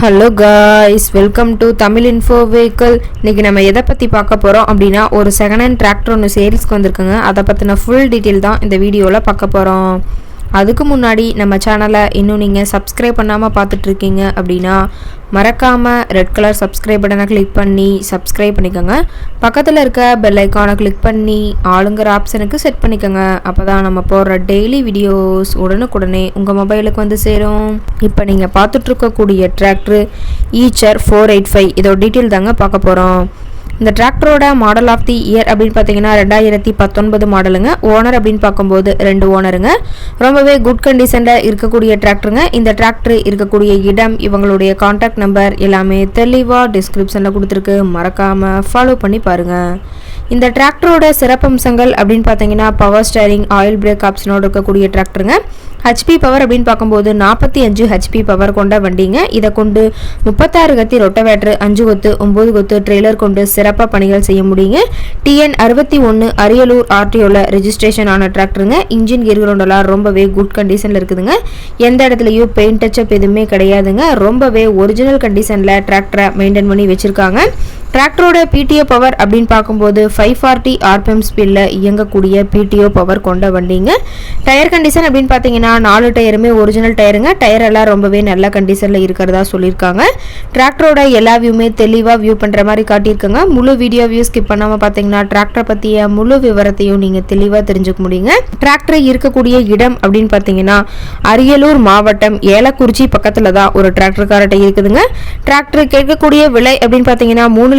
Hello guys welcome to Tamil info vehicle இன்றைக்கி நம்ம எதை பற்றி பார்க்க போகிறோம் அப்படின்னா ஒரு செகண்ட் ஹேண்ட் டிராக்டர் ஒன்று சேல்ஸ்க்கு வந்திருக்குங்க. அதை பற்றின ஃபுல் டீட்டெயில் தான் இந்த வீடியோவில் பார்க்க போகிறோம் அதுக்கு முன்னாடி நம்ம சேனலை இன்னும் நீங்கள் சப்ஸ்கிரைப் பண்ணாமல் பார்த்துட்ருக்கீங்க அப்படின்னா மறக்காமல் ரெட் கலர் சப்ஸ்கிரைப் பட்டனை கிளிக் பண்ணி சப்ஸ்கிரைப் பண்ணிக்கோங்க. பக்கத்தில் இருக்க பெல் ஐக்கானை கிளிக் பண்ணி ஆளுங்கிற ஆப்ஷனுக்கு செட் பண்ணிக்கோங்க. அப்போ தான் நம்ம போடுற டெய்லி வீடியோஸ் உடனுக்குடனே உங்கள் மொபைலுக்கு வந்து சேரும். இப்போ நீங்கள் பார்த்துட்ருக்கக்கூடிய tractor Eicher four eight five இதோட டீட்டெயில் தாங்க பார்க்க போகிறோம் இந்த டிராக்டரோட மாடல் ஆஃப் தி இயர் அப்படின்னு பார்த்தீங்கன்னா ரெண்டாயிரத்தி பத்தொன்பது மாடலுங்க ஓனர் அப்படின்னு பார்க்கும்போது ரெண்டு ஓனருங்க ரொம்பவே குட் கண்டிஷனில் இருக்கக்கூடிய டிராக்டருங்க. இந்த டிராக்டர் இருக்கக்கூடிய இடம் இவங்களுடைய காண்டாக்ட் நம்பர் எல்லாமே தெளிவாக டிஸ்கிரிப்ஷனில் கொடுத்துருக்கு. மறக்காமல் ஃபாலோ பண்ணி பாருங்கள் இந்த டிராக்டரோட சிறப்பம்சங்கள் அப்படின்னு பார்த்தீங்கன்னா பவர் ஸ்டேரிங் ஆயில் பிரேக் ஆப்ஷனோடு இருக்கக்கூடிய டிராக்டருங்க. ஹெச்பி பவர் அப்படின்னு பார்க்கும்போது நாற்பத்தி அஞ்சு ஹெச்பி பவர் கொண்ட வண்டிங்க. இதை கொண்டு முப்பத்தாறு கத்தி ரொட்டவேட்ரு அஞ்சு கொத்து ஒம்பது கொத்து ட்ரெய்லர் கொண்டு சிறப்பாக பணிகள் செய்ய முடியுங்க. டிஎன் அறுபத்தி ஒன்று அரியலூர் ஆர்டிஓவில் ரெஜிஸ்ட்ரேஷன் ஆன டிராக்டருங்க. இன்ஜின் கிருகிறோண்டெல்லாம் ரொம்பவே குட் கண்டிஷனில் இருக்குதுங்க. எந்த இடத்துலையும் பெயிண்ட் டச்சப் எதுவுமே கிடையாதுங்க. ரொம்பவே ஒரிஜினல் கண்டிஷனில் டிராக்டரை மெயின்டைன் பண்ணி வச்சுருக்காங்க. டிராக்டரோட பிடிஓ பவர் அப்படின்னு பார்க்கும்போது ஃபைவ் ஃபார்ட்டி ஆர்பிஎம் ஸ்பீடில் இயங்கக்கூடிய பிடிஓ பவர் கொண்ட வண்டிங்க. டயர் கண்டிஷன் அப்படின்னு பார்த்தீங்கன்னா நாலு டயருமே ஒரிஜினல் டயருங்க டயர் எல்லாம் ரொம்பவே நல்ல கண்டிஷனில் இருக்கிறதா சொல்லியிருக்காங்க. டிராக்டரோட எல்லா வியூமே தெளிவாக வியூ பண்ணுற மாதிரி காட்டியிருக்காங்க. முழு வீடியோ வியூ ஸ்கிப் பண்ணாமல் பார்த்தீங்கன்னா டிராக்டரை பற்றிய முழு விவரத்தையும் நீங்கள் தெளிவாக தெரிஞ்சுக்க முடியுங்க. டிராக்டர் இருக்கக்கூடிய இடம் அப்படின்னு பார்த்தீங்கன்னா அரியலூர் மாவட்டம் ஏலக்குறிச்சி பக்கத்தில் தான் ஒரு டிராக்டர் காரட்டை இருக்குதுங்க. டிராக்டர் கேட்கக்கூடிய விலை அப்படின்னு பார்த்தீங்கன்னா மூணு